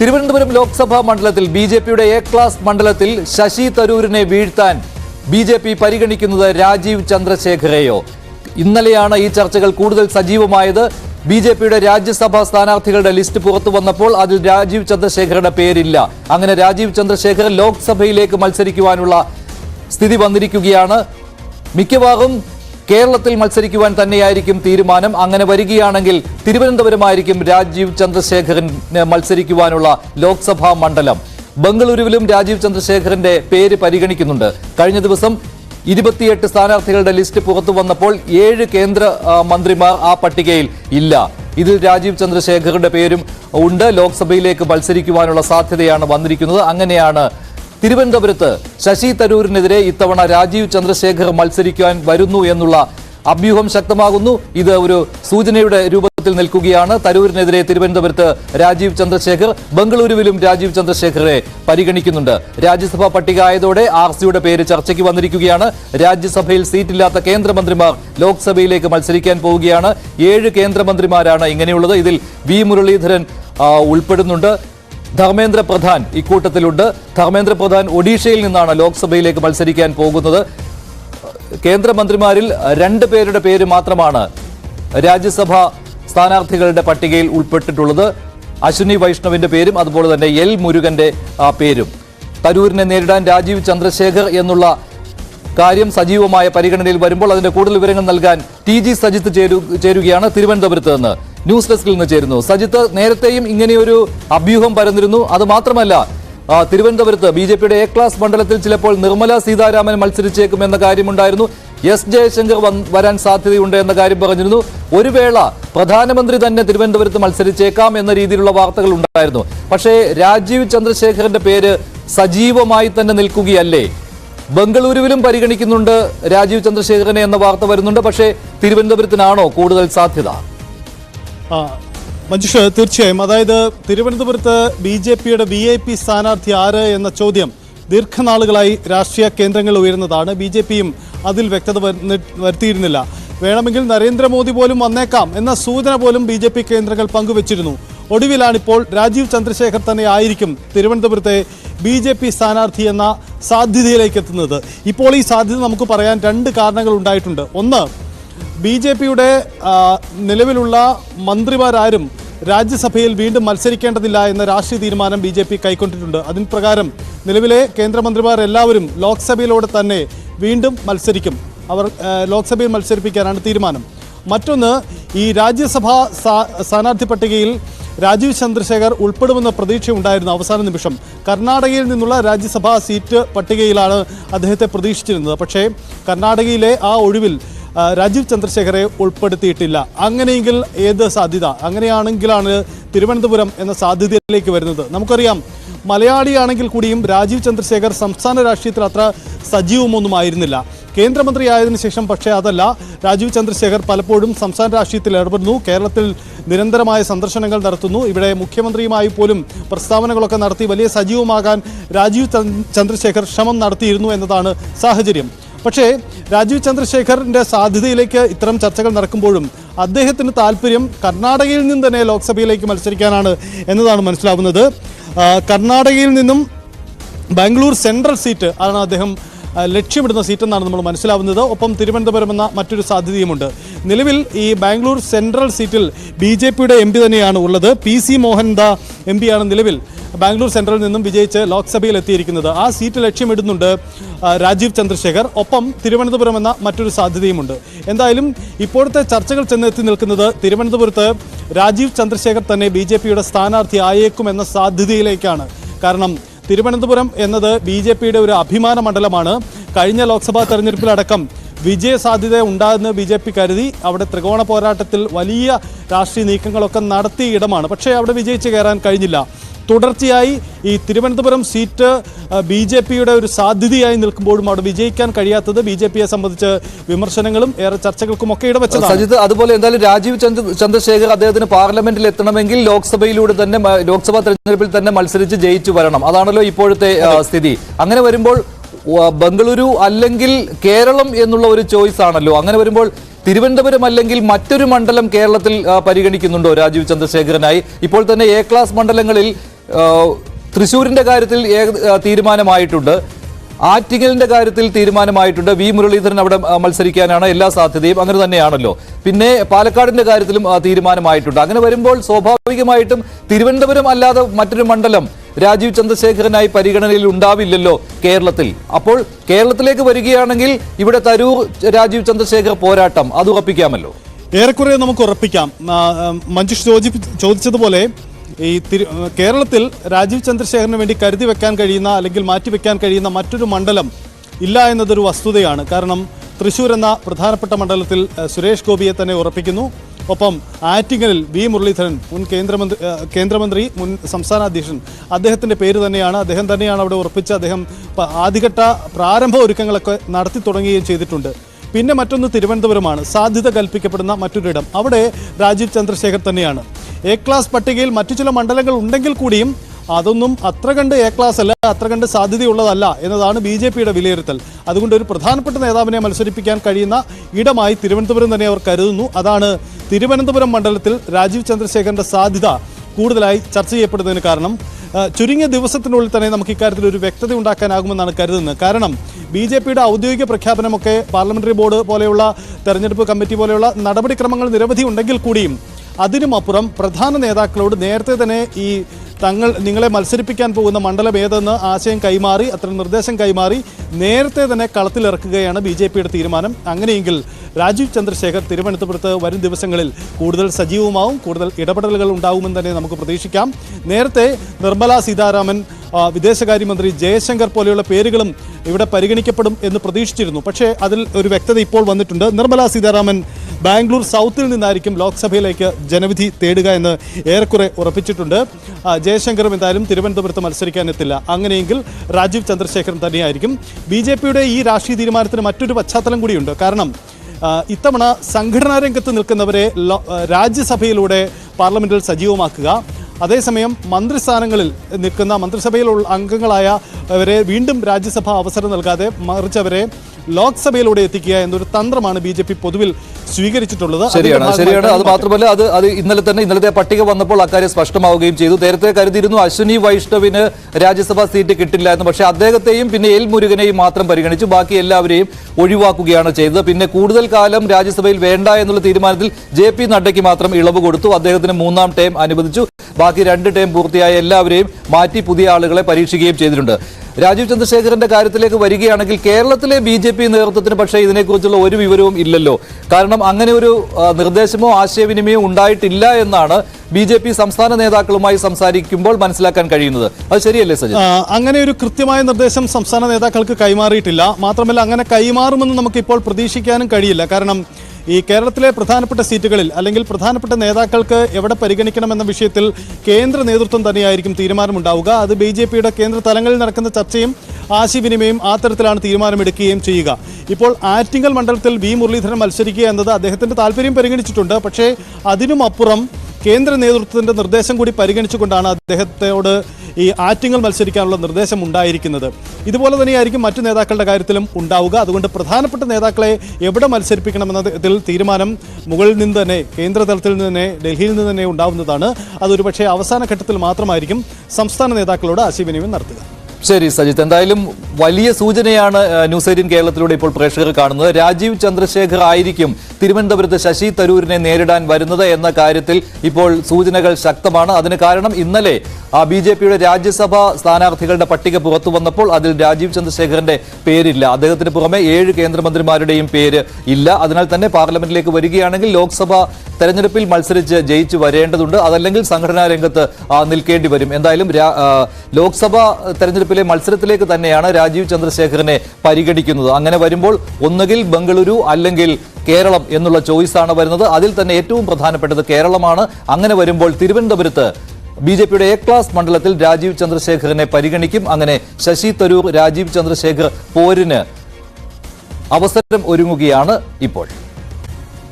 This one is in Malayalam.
തിരുവനന്തപുരം ലോക്സഭാ മണ്ഡലത്തിൽ ബി ജെ പിയുടെ എ ക്ലാസ് മണ്ഡലത്തിൽ ശശി തരൂരിനെ വീഴ്ത്താൻ ബി ജെ പി പരിഗണിക്കുന്നത് രാജീവ് ചന്ദ്രശേഖരെയോ? ഇന്നലെയാണ് ഈ ചർച്ചകൾ കൂടുതൽ സജീവമായത്. ബി ജെ പിയുടെ രാജ്യസഭാ സ്ഥാനാർത്ഥികളുടെ ലിസ്റ്റ് പുറത്തു വന്നപ്പോൾ അതിൽ രാജീവ് ചന്ദ്രശേഖരന്റെ പേരില്ല. അങ്ങനെ രാജീവ് ചന്ദ്രശേഖരൻ ലോക്സഭയിലേക്ക് മത്സരിക്കുവാനുള്ള സ്ഥിതി വന്നിരിക്കുകയാണ്. മിക്കവാറും കേരളത്തിൽ മത്സരിക്കുവാൻ തന്നെയായിരിക്കും തീരുമാനം. അങ്ങനെ വരികയാണെങ്കിൽ തിരുവനന്തപുരമായിരിക്കും രാജീവ് ചന്ദ്രശേഖരന് മത്സരിക്കുവാനുള്ള ലോക്സഭാ മണ്ഡലം. ബംഗളൂരുവിലും രാജീവ് ചന്ദ്രശേഖരന്റെ പേര് പരിഗണിക്കുന്നുണ്ട്. കഴിഞ്ഞ ദിവസം ഇരുപത്തിയെട്ട് സ്ഥാനാർത്ഥികളുടെ ലിസ്റ്റ് പുറത്തു വന്നപ്പോൾ ഏഴ് കേന്ദ്ര മന്ത്രിമാർ ആ പട്ടികയിൽ ഇല്ല. ഇതിൽ രാജീവ് ചന്ദ്രശേഖരന്റെ പേരും ഉണ്ട്. ലോക്സഭയിലേക്ക് മത്സരിക്കുവാനുള്ള സാധ്യതയാണ് വന്നിരിക്കുന്നത്. അങ്ങനെയാണ് തിരുവനന്തപുരത്ത് ശശി തരൂരിനെതിരെ ഇത്തവണ രാജീവ് ചന്ദ്രശേഖർ മത്സരിക്കാൻ വരുന്നു എന്നുള്ള അഭ്യൂഹം ശക്തമാകുന്നു. ഇത് ഒരു സൂചനയുടെ രൂപത്തിൽ നിൽക്കുകയാണ്. തരൂരിനെതിരെ തിരുവനന്തപുരത്ത് രാജീവ് ചന്ദ്രശേഖർ ബംഗളൂരുവിലും രാജീവ് ചന്ദ്രശേഖറെ പരിഗണിക്കുന്നുണ്ട്. രാജ്യസഭാ പട്ടിക ആയതോടെ ആർ സിയുടെ പേര് ചർച്ചയ്ക്ക് വന്നിരിക്കുകയാണ്. രാജ്യസഭയിൽ സീറ്റില്ലാത്ത കേന്ദ്രമന്ത്രിമാർ ലോക്സഭയിലേക്ക് മത്സരിക്കാൻ പോവുകയാണ്. ഏഴ് കേന്ദ്രമന്ത്രിമാരാണ് ഇങ്ങനെയുള്ളത്. ഇതിൽ വി മുരളീധരൻ ഉൾപ്പെടുന്നുണ്ട്. ധർമ്മേന്ദ്ര പ്രധാൻ ഇക്കൂട്ടത്തിലുണ്ട്. ധർമ്മേന്ദ്ര പ്രധാൻ ഒഡീഷയിൽ നിന്നാണ് ലോക്സഭയിലേക്ക് മത്സരിക്കാൻ പോകുന്നത്. കേന്ദ്രമന്ത്രിമാരിൽ രണ്ട് പേരുടെ പേര് മാത്രമാണ് രാജ്യസഭ സ്ഥാനാർത്ഥികളുടെ പട്ടികയിൽ ഉൾപ്പെട്ടിട്ടുള്ളത്. അശ്വിനി വൈഷ്ണവിന്റെ പേരും അതുപോലെ തന്നെ എൽ മുരുകന്റെ പേരും. തരൂരിനെ നേരിടാൻ രാജീവ് ചന്ദ്രശേഖർ എന്നുള്ള കാര്യം സജീവമായ പരിഗണനയിൽ വരുമ്പോൾ അതിന്റെ കൂടുതൽ വിവരങ്ങൾ നൽകാൻ ടി ജി സജിത്ത് ചേരുകയാണ് തിരുവനന്തപുരത്ത് നിന്ന്. ന്യൂസ് ഡെസ്കിൽ നിന്ന് ചേരുന്നു. സജിത്ത് നേരത്തെയും ഇങ്ങനെയൊരു അഭ്യൂഹം പരന്നിരുന്നു. അത് മാത്രമല്ല തിരുവനന്തപുരത്ത് ബി ജെ പിയുടെ എ ക്ലാസ് മണ്ഡലത്തിൽ ചിലപ്പോൾ നിർമ്മല സീതാരാമൻ മത്സരിച്ചേക്കും എന്ന കാര്യമുണ്ടായിരുന്നു. എസ് ജയശങ്കർ വരാൻ സാധ്യതയുണ്ട് എന്ന കാര്യം പറഞ്ഞിരുന്നു. ഒരു വേള പ്രധാനമന്ത്രി തന്നെ തിരുവനന്തപുരത്ത് മത്സരിച്ചേക്കാം എന്ന രീതിയിലുള്ള വാർത്തകൾ ഉണ്ടായിരുന്നു. പക്ഷേ രാജീവ് ചന്ദ്രശേഖരന്റെ പേര് സജീവമായി തന്നെ നിൽക്കുകയല്ലേ? ബംഗളൂരുവിലും പരിഗണിക്കുന്നുണ്ട് രാജീവ് ചന്ദ്രശേഖരനെ എന്ന വാർത്ത വരുന്നുണ്ട്. പക്ഷേ തിരുവനന്തപുരത്തിനാണോ കൂടുതൽ സാധ്യത? മഞ്ജുഷ് തീർച്ചയായും. അതായത് തിരുവനന്തപുരത്ത് ബി ജെ പിയുടെ വി ഐ പി സ്ഥാനാർത്ഥി ആര് എന്ന ചോദ്യം ദീർഘനാളുകളായി രാഷ്ട്രീയ കേന്ദ്രങ്ങൾ ഉയരുന്നതാണ്. ബി ജെ പിയും അതിൽ വ്യക്തത വരുത്തിയിരുന്നില്ല. വേണമെങ്കിൽ നരേന്ദ്രമോദി പോലും വന്നേക്കാം എന്ന സൂചന പോലും ബി ജെ പി കേന്ദ്രങ്ങൾ പങ്കുവച്ചിരുന്നു. ഒടുവിലാണിപ്പോൾ രാജീവ് ചന്ദ്രശേഖർ തന്നെ ആയിരിക്കും തിരുവനന്തപുരത്തെ ബി ജെ പി സ്ഥാനാർത്ഥി എന്ന സാധ്യതയിലേക്ക് എത്തുന്നത്. ഇപ്പോൾ ഈ സാധ്യത നമുക്ക് പറയാൻ രണ്ട് കാരണങ്ങൾ ഉണ്ടായിട്ടുണ്ട്. ഒന്ന് ബി ജെ പിയുടെ നിലവിലുള്ള മന്ത്രിമാരാരും രാജ്യസഭയിൽ വീണ്ടും മത്സരിക്കേണ്ടതില്ല എന്ന രാഷ്ട്രീയ തീരുമാനം ബി ജെ പി കൈക്കൊണ്ടിട്ടുണ്ട്. അതിന് പ്രകാരം നിലവിലെ കേന്ദ്രമന്ത്രിമാർ എല്ലാവരും ലോക്സഭയിലൂടെ തന്നെ വീണ്ടും മത്സരിക്കും. അവർ ലോക്സഭയിൽ മത്സരിപ്പിക്കാനാണ് തീരുമാനം. മറ്റൊന്ന് ഈ രാജ്യസഭാ സ്ഥാ- സ്ഥാനാർത്ഥി പട്ടികയിൽ രാജീവ് ചന്ദ്രശേഖർ ഉൾപ്പെടുമെന്ന പ്രതീക്ഷയുണ്ടായിരുന്നു അവസാന നിമിഷം. കർണാടകയിൽ നിന്നുള്ള രാജ്യസഭാ സീറ്റ് പട്ടികയിലാണ് അദ്ദേഹത്തെ പ്രതീക്ഷിച്ചിരുന്നത്. പക്ഷേ കർണാടകയിലെ ആ ഒഴിവിൽ രാജീവ് ചന്ദ്രശേഖരെ ഉൾപ്പെടുത്തിയിട്ടില്ല. അങ്ങനെയെങ്കിൽ ഏത് സാധ്യത? അങ്ങനെയാണെങ്കിലാണ് തിരുവനന്തപുരം എന്ന സാധ്യതയിലേക്ക് വരുന്നത്. നമുക്കറിയാം മലയാളിയാണെങ്കിൽ കൂടിയും രാജീവ് ചന്ദ്രശേഖർ സംസ്ഥാന രാഷ്ട്രീയത്തിൽ അത്ര സജീവമൊന്നും ആയിരുന്നില്ല. കേന്ദ്രമന്ത്രി ആയതിനു ശേഷം പക്ഷേ അതല്ല രാജീവ് ചന്ദ്രശേഖർ പലപ്പോഴും സംസ്ഥാന രാഷ്ട്രീയത്തിൽ ഇടപെടുന്നു കേരളത്തിൽ നിരന്തരമായ സന്ദർശനങ്ങൾ നടത്തുന്നു. ഇവിടെ മുഖ്യമന്ത്രിയുമായി പോലും പ്രസ്താവനകളൊക്കെ നടത്തി വലിയ സജീവമാകാൻ രാജീവ് ചന്ദ്രശേഖർ ശ്രമം നടത്തിയിരുന്നു എന്നതാണ് സാഹചര്യം. പക്ഷേ രാജീവ് ചന്ദ്രശേഖറിന്റെ സാധ്യതയിലേക്ക് ഇത്തരം ചർച്ചകൾ നടക്കുമ്പോഴും അദ്ദേഹത്തിന് താല്പര്യം കർണാടകയിൽ നിന്ന് തന്നെ ലോക്സഭയിലേക്ക് മത്സരിക്കാനാണ് എന്നതാണ് മനസ്സിലാവുന്നത്. കർണാടകയിൽ നിന്നും ബാംഗ്ലൂർ സെൻട്രൽ സീറ്റ് ആണ് അദ്ദേഹം ലക്ഷ്യമിടുന്ന സീറ്റെന്നാണ് നമ്മൾ മനസ്സിലാവുന്നത്. ഒപ്പം തിരുവനന്തപുരം എന്ന മറ്റൊരു സാധ്യതയുമുണ്ട്. നിലവിൽ ഈ ബാംഗ്ലൂർ സെൻട്രൽ സീറ്റിൽ ബി ജെ പിയുടെ എം പി തന്നെയാണ് ഉള്ളത്. P C Mohan the M പിയാണ് നിലവിൽ. ബാംഗ്ലൂർ സെൻട്രലിൽ നിന്നും വിജയിച്ച് ലോക്സഭയിൽ എത്തിയിരിക്കുന്നത് ആ സീറ്റ് ലക്ഷ്യമിടുന്നുണ്ട് രാജീവ് ചന്ദ്രശേഖർ. ഒപ്പം തിരുവനന്തപുരം എന്ന മറ്റൊരു സാധ്യതയുമുണ്ട്. എന്തായാലും ഇപ്പോഴത്തെ ചർച്ചകൾ ചെന്നെത്തി നിൽക്കുന്നത് തിരുവനന്തപുരത്ത് രാജീവ് ചന്ദ്രശേഖർ തന്നെ ബി ജെ പിയുടെ സ്ഥാനാർത്ഥി ആയേക്കുമെന്ന സാധ്യതയിലേക്കാണ്. കാരണം തിരുവനന്തപുരം എന്നത് ബി ജെ പിയുടെ ഒരു അഭിമാന മണ്ഡലമാണ്. കഴിഞ്ഞ ലോക്സഭാ തെരഞ്ഞെടുപ്പിലടക്കം വിജയ സാധ്യത ഉണ്ടാകുന്ന ബി ജെ പി കരുതി അവിടെ ത്രികോണ പോരാട്ടത്തിൽ വലിയ രാഷ്ട്രീയ നീക്കങ്ങളൊക്കെ നടത്തിയ ഇടമാണ്. പക്ഷേ അവിടെ വിജയിച്ച് കയറാൻ കഴിഞ്ഞില്ല. തുടർച്ചയായി ഈ തിരുവനന്തപുരം സീറ്റ് ബി ജെ പിയുടെ ഒരു സാധ്യതയായി നിൽക്കുമ്പോഴും അവിടെ വിജയിക്കാൻ കഴിയാത്തത് ബി ജെ പിയെ സംബന്ധിച്ച് വിമർശനങ്ങളും ഏറെ ചർച്ചകൾക്കും ഒക്കെ ഇടവെച്ചതാണ്. സജിത്ത് അതുപോലെ എന്തായാലും രാജീവ് ചന്ദ്ര ചന്ദ്രശേഖർ അദ്ദേഹത്തിന് പാർലമെന്റിൽ എത്തണമെങ്കിൽ ലോക്സഭയിലൂടെ തന്നെ ലോക്സഭാ തെരഞ്ഞെടുപ്പിൽ തന്നെ മത്സരിച്ച് ജയിച്ചു വരണം. അതാണല്ലോ ഇപ്പോഴത്തെ സ്ഥിതി. അങ്ങനെ വരുമ്പോൾ ബംഗളൂരു അല്ലെങ്കിൽ കേരളം എന്നുള്ള ഒരു ചോയ്സ് ആണല്ലോ. അങ്ങനെ വരുമ്പോൾ തിരുവനന്തപുരം അല്ലെങ്കിൽ മറ്റൊരു മണ്ഡലം കേരളത്തിൽ പരിഗണിക്കുന്നുണ്ടോ രാജീവ് ചന്ദ്രശേഖരനായി? ഇപ്പോൾ തന്നെ എ ക്ലാസ് മണ്ഡലങ്ങളിൽ ആ, തൃശ്ശൂരിന്റെ കാര്യത്തിൽ തീരുമാനമായിട്ടുണ്ട്. ആറ്റിങ്ങലിന്റെ കാര്യത്തിൽ തീരുമാനമായിട്ടുണ്ട്. വി മുരളീധരൻ അവിടെ മത്സരിക്കാനാണ് എല്ലാ സാധ്യതയും. അങ്ങനെ തന്നെയാണല്ലോ. പിന്നെ പാലക്കാടിന്റെ കാര്യത്തിലും തീരുമാനമായിട്ടുണ്ട്. അങ്ങനെ വരുമ്പോൾ സ്വാഭാവികമായിട്ടും തിരുവനന്തപുരം അല്ലാതെ മറ്റൊരു മണ്ഡലം രാജീവ് ചന്ദ്രശേഖരനായി പരിഗണനയിൽ ഉണ്ടാവില്ലല്ലോ കേരളത്തിൽ. അപ്പോൾ കേരളത്തിലേക്ക് വരികയാണെങ്കിൽ ഇവിടെ തരൂർ രാജീവ് ചന്ദ്രശേഖർ പോരാട്ടം. അത് ഉറപ്പിക്കാമല്ലോ. ഏറെക്കുറെ നമുക്ക് ഉറപ്പിക്കാം. മഞ്ജുഷ് ചോദി ചോദിച്ചതുപോലെ ഈ തിരു കേരളത്തിൽ രാജീവ് ചന്ദ്രശേഖരന് വേണ്ടി കരുതി വെക്കാൻ കഴിയുന്ന അല്ലെങ്കിൽ മാറ്റിവെക്കാൻ കഴിയുന്ന മറ്റൊരു മണ്ഡലം ഇല്ല എന്നതൊരു വസ്തുതയാണ്. കാരണം തൃശ്ശൂർ എന്ന പ്രധാനപ്പെട്ട മണ്ഡലത്തിൽ സുരേഷ് ഗോപിയെ തന്നെ ഉറപ്പിക്കുന്നു. ഒപ്പം ആറ്റിങ്ങലിൽ വി മുരളീധരൻ മുൻ കേന്ദ്രമന്ത്രി കേന്ദ്രമന്ത്രി മുൻ സംസ്ഥാന അധ്യക്ഷൻ അദ്ദേഹത്തിന്റെ പേര് തന്നെയാണ്. അദ്ദേഹം തന്നെയാണ് അവിടെ ഉറപ്പിച്ച് അദ്ദേഹം ആദ്യഘട്ട പ്രാരംഭ ഒരുക്കങ്ങളൊക്കെ നടത്തി തുടങ്ങുകയും ചെയ്തിട്ടുണ്ട്. പിന്നെ മറ്റൊന്ന് തിരുവനന്തപുരമാണ്. സാധ്യത കൽപ്പിക്കപ്പെടുന്ന മറ്റൊരിടം. അവിടെ രാജീവ് ചന്ദ്രശേഖർ തന്നെയാണ്. എ ക്ലാസ് പട്ടികയിൽ മറ്റു ചില മണ്ഡലങ്ങൾ ഉണ്ടെങ്കിൽ കൂടിയും അതൊന്നും അത്ര കണ്ട് എ ക്ലാസ് അല്ല അത്ര കണ്ട് സാധ്യതയുള്ളതല്ല എന്നതാണ് ബി ജെ പിയുടെ വിലയിരുത്തൽ. അതുകൊണ്ട് ഒരു പ്രധാനപ്പെട്ട നേതാവിനെ മത്സരിപ്പിക്കാൻ കഴിയുന്ന ഇടമായി തിരുവനന്തപുരം തന്നെ അവർ കരുതുന്നു. അതാണ് തിരുവനന്തപുരം മണ്ഡലത്തിൽ രാജീവ് ചന്ദ്രശേഖരന്റെ സാധ്യത കൂടുതലായി ചർച്ച ചെയ്യപ്പെടുന്നതിന് കാരണം. ചുരുങ്ങിയ ദിവസത്തിനുള്ളിൽ തന്നെ നമുക്ക് ഇക്കാര്യത്തിൽ ഒരു വ്യക്തത ഉണ്ടാക്കാനാകുമെന്നാണ് കരുതുന്നത്. കാരണം ബി ജെ പിയുടെ ഔദ്യോഗിക പ്രഖ്യാപനമൊക്കെ പാർലമെന്ററി ബോർഡ് പോലെയുള്ള തെരഞ്ഞെടുപ്പ് കമ്മിറ്റി പോലെയുള്ള നടപടിക്രമങ്ങൾ നിരവധി ഉണ്ടെങ്കിൽ കൂടിയും അതിനുമപ്പുറം പ്രധാന നേതാക്കളോട് നേരത്തെ തന്നെ ഈ തങ്ങൾ നിങ്ങളെ മത്സരിപ്പിക്കാൻ പോകുന്ന മണ്ഡലം ഏതെന്ന് ആശയം കൈമാറി അത്തരം നിർദ്ദേശം കൈമാറി നേരത്തെ തന്നെ കളത്തിലിറക്കുകയാണ് ബി ജെ പിയുടെ തീരുമാനം. അങ്ങനെയെങ്കിൽ രാജീവ് ചന്ദ്രശേഖർ തിരുവനന്തപുരത്ത് വരും ദിവസങ്ങളിൽ കൂടുതൽ സജീവമാവും കൂടുതൽ ഇടപെടലുകൾ ഉണ്ടാവുമെന്ന് തന്നെ നമുക്ക് പ്രതീക്ഷിക്കാം. നേരത്തെ നിർമ്മല സീതാരാമൻ വിദേശകാര്യമന്ത്രി ജയശങ്കർ പോലെയുള്ള പേരുകളും ഇവിടെ പരിഗണിക്കപ്പെടും എന്ന് പ്രതീക്ഷിച്ചിരുന്നു. പക്ഷേ അതിൽ ഒരു വ്യക്തത ഇപ്പോൾ വന്നിട്ടുണ്ട്. നിർമ്മല സീതാരാമൻ ബാംഗ്ലൂർ സൗത്തിൽ നിന്നായിരിക്കും ലോക്സഭയിലേക്ക് ജനവിധി തേടുക എന്ന് ഏറെക്കുറെ ഉറപ്പിച്ചിട്ടുണ്ട്. ജയശങ്കറും എന്തായാലും തിരുവനന്തപുരത്ത് മത്സരിക്കാനെത്തില്ല. അങ്ങനെയെങ്കിൽ രാജീവ് ചന്ദ്രശേഖരൻ തന്നെയായിരിക്കും. ബി ജെ പിയുടെ ഈ രാഷ്ട്രീയ തീരുമാനത്തിന് മറ്റൊരു പശ്ചാത്തലം കൂടിയുണ്ട്. കാരണം ഇത്തവണ സംഘടനാ രംഗത്ത് നിൽക്കുന്നവരെ രാജ്യസഭയിലൂടെ പാർലമെന്റിൽ സജീവമാക്കുക. അതേസമയം മന്ത്രിസ്ഥാനങ്ങളിൽ നിൽക്കുന്ന മന്ത്രിസഭയിലുള്ള അംഗങ്ങളായ അവരെ വീണ്ടും രാജ്യസഭ അവസരം നൽകാതെ മറിച്ച് അവരെ ലോക്സഭയിലൂടെ എത്തിക്കുക എന്നൊരു തന്ത്രമാണ് ബി ജെ പി പൊതുവിൽ സ്വീകരിച്ചിട്ടുള്ളത്. ശരിയാണ് ശരിയാണ്. അത് മാത്രമല്ല അത് അത് ഇന്നലെ തന്നെ ഇന്നലത്തെ പട്ടിക വന്നപ്പോൾ അക്കാര്യം സ്പഷ്ടമാവുകയും ചെയ്തു. നേരത്തെ കരുതിയിരുന്നു അശ്വിനി വൈഷ്ണവിന് രാജ്യസഭാ സീറ്റ് കിട്ടില്ല എന്ന് പക്ഷേ അദ്ദേഹത്തെയും പിന്നെ എൽ മുരുകനെയും മാത്രം പരിഗണിച്ചു ബാക്കി എല്ലാവരെയും ഒഴിവാക്കുകയാണ് ചെയ്തത്. പിന്നെ കൂടുതൽ കാലം രാജ്യസഭയിൽ വേണ്ട എന്നുള്ള തീരുമാനത്തിൽ ജെ പി നഡ്ഡയ്ക്ക് മാത്രം ഇളവ് കൊടുത്തു. അദ്ദേഹത്തിന് മൂന്നാം ടൈം അനുവദിച്ചു. ബാക്കി രണ്ട് ടൈം പൂർത്തിയായ എല്ലാവരെയും മാറ്റി പുതിയ ആളുകളെ പരീക്ഷിക്കുകയും ചെയ്തിട്ടുണ്ട്. രാജീവ് ചന്ദ്രശേഖരന്റെ കാര്യത്തിലേക്ക് വരികയാണെങ്കിൽ കേരളത്തിലെ ബി ജെ പി നേതൃത്വത്തിന് പക്ഷേ ഇതിനെക്കുറിച്ചുള്ള ഒരു വിവരവും ഇല്ലല്ലോ. കാരണം അങ്ങനെ ഒരു നിർദ്ദേശമോ ആശയവിനിമയമോ ഉണ്ടായിട്ടില്ല എന്നാണ് ബി ജെ പി സംസ്ഥാന നേതാക്കളുമായി സംസാരിക്കുമ്പോൾ മനസ്സിലാക്കാൻ കഴിയുന്നത്. അത് ശരിയല്ലേ സജി അങ്ങനെ ഒരു കൃത്യമായ നിർദ്ദേശം സംസ്ഥാന നേതാക്കൾക്ക് കൈമാറിയിട്ടില്ല. മാത്രമല്ല അങ്ങനെ കൈമാറുമെന്ന് നമുക്കിപ്പോൾ പ്രതീക്ഷിക്കാനും കഴിയില്ല. കാരണം ഈ കേരളത്തിലെ പ്രധാനപ്പെട്ട സീറ്റുകളിൽ അല്ലെങ്കിൽ പ്രധാനപ്പെട്ട നേതാക്കൾക്ക് എവിടെ പരിഗണിക്കണമെന്ന വിഷയത്തിൽ കേന്ദ്ര നേതൃത്വം തന്നെയായിരിക്കും തീരുമാനമുണ്ടാവുക. അത് ബി ജെ പിയുടെ കേന്ദ്ര തലങ്ങളിൽ നടക്കുന്ന ചർച്ചയും ആശയവിനിമയം ആ തരത്തിലാണ് തീരുമാനമെടുക്കുകയും ചെയ്യുക. ഇപ്പോൾ ആറ്റിങ്ങൽ മണ്ഡലത്തിൽ വി മുരളീധരൻ മത്സരിക്കുക എന്നത് അദ്ദേഹത്തിന്റെ താല്പര്യം പരിഗണിച്ചിട്ടുണ്ട്. പക്ഷേ അതിനും അപ്പുറം കേന്ദ്ര നേതൃത്വത്തിന്റെ നിർദ്ദേശം കൂടി പരിഗണിച്ചുകൊണ്ടാണ് അദ്ദേഹത്തോട് ഈ ആറ്റിങ്ങൾ മത്സരിക്കാനുള്ള നിർദ്ദേശം ഉണ്ടായിരിക്കുന്നത്. ഇതുപോലെ തന്നെയായിരിക്കും മറ്റു നേതാക്കളുടെ കാര്യത്തിലും ഉണ്ടാവുക. അതുകൊണ്ട് പ്രധാനപ്പെട്ട നേതാക്കളെ എവിടെ മത്സരിപ്പിക്കണമെന്നതിൽ തീരുമാനം മുകളിൽ നിന്ന് തന്നെ കേന്ദ്ര തലത്തിൽ നിന്ന് തന്നെ ഡൽഹിയിൽ നിന്ന് തന്നെ ഉണ്ടാവുന്നതാണ്. അതൊരു പക്ഷേ അവസാന ഘട്ടത്തിൽ മാത്രമായിരിക്കും സംസ്ഥാന നേതാക്കളോട് ആശയവിനിമയം നടത്തുക. ശരി സജിത്ത്. എന്തായാലും വലിയ സൂചനയാണ് ന്യൂസ് എയ്റ്റീൻ കേരളത്തിലൂടെ ഇപ്പോൾ പ്രേക്ഷകർ കാണുന്നത്. രാജീവ് ചന്ദ്രശേഖർ ആയിരിക്കും തിരുവനന്തപുരത്ത് ശശി തരൂരിനെ നേരിടാൻ വരുന്നത് എന്ന കാര്യത്തിൽ ഇപ്പോൾ സൂചനകൾ ശക്തമാണ്. അതിന് കാരണം ഇന്നലെ ആ ബി ജെ പിയുടെ രാജ്യസഭാ സ്ഥാനാർത്ഥികളുടെ പട്ടിക പുറത്തു വന്നപ്പോൾ അതിൽ രാജീവ് ചന്ദ്രശേഖറിന്റെ പേരില്ല. അദ്ദേഹത്തിന് പുറമെ ഏഴ് കേന്ദ്രമന്ത്രിമാരുടെയും പേര് ഇല്ല. അതിനാൽ തന്നെ പാർലമെന്റിലേക്ക് വരികയാണെങ്കിൽ ലോക്സഭ തെരഞ്ഞെടുപ്പിൽ മത്സരിച്ച് ജയിച്ചു വരേണ്ടതുണ്ട്. അതല്ലെങ്കിൽ സംഘടനാ രംഗത്ത് നിൽക്കേണ്ടി വരും. എന്തായാലും ലോക്സഭാ ആ, തെരഞ്ഞെടുപ്പിലെ മത്സരത്തിലേക്ക് തന്നെയാണ് രാജീവ് ചന്ദ്രശേഖരനെ പരിഗണിക്കുന്നത്. അങ്ങനെ വരുമ്പോൾ ഒന്നുകിൽ ബംഗളൂരു അല്ലെങ്കിൽ കേരളം എന്നുള്ള ചോയ്സാണ് വരുന്നത്. അതിൽ തന്നെ ഏറ്റവും പ്രധാനപ്പെട്ടത് കേരളമാണ്. അങ്ങനെ വരുമ്പോൾ തിരുവനന്തപുരത്ത് ബി ജെ പിയുടെ എ ക്ലാസ് മണ്ഡലത്തിൽ രാജീവ് ചന്ദ്രശേഖരനെ പരിഗണിക്കും. അങ്ങനെ ശശി തരൂർ രാജീവ് ചന്ദ്രശേഖർ പോരിന് അവസരം ഒരുങ്ങുകയാണ് ഇപ്പോൾ.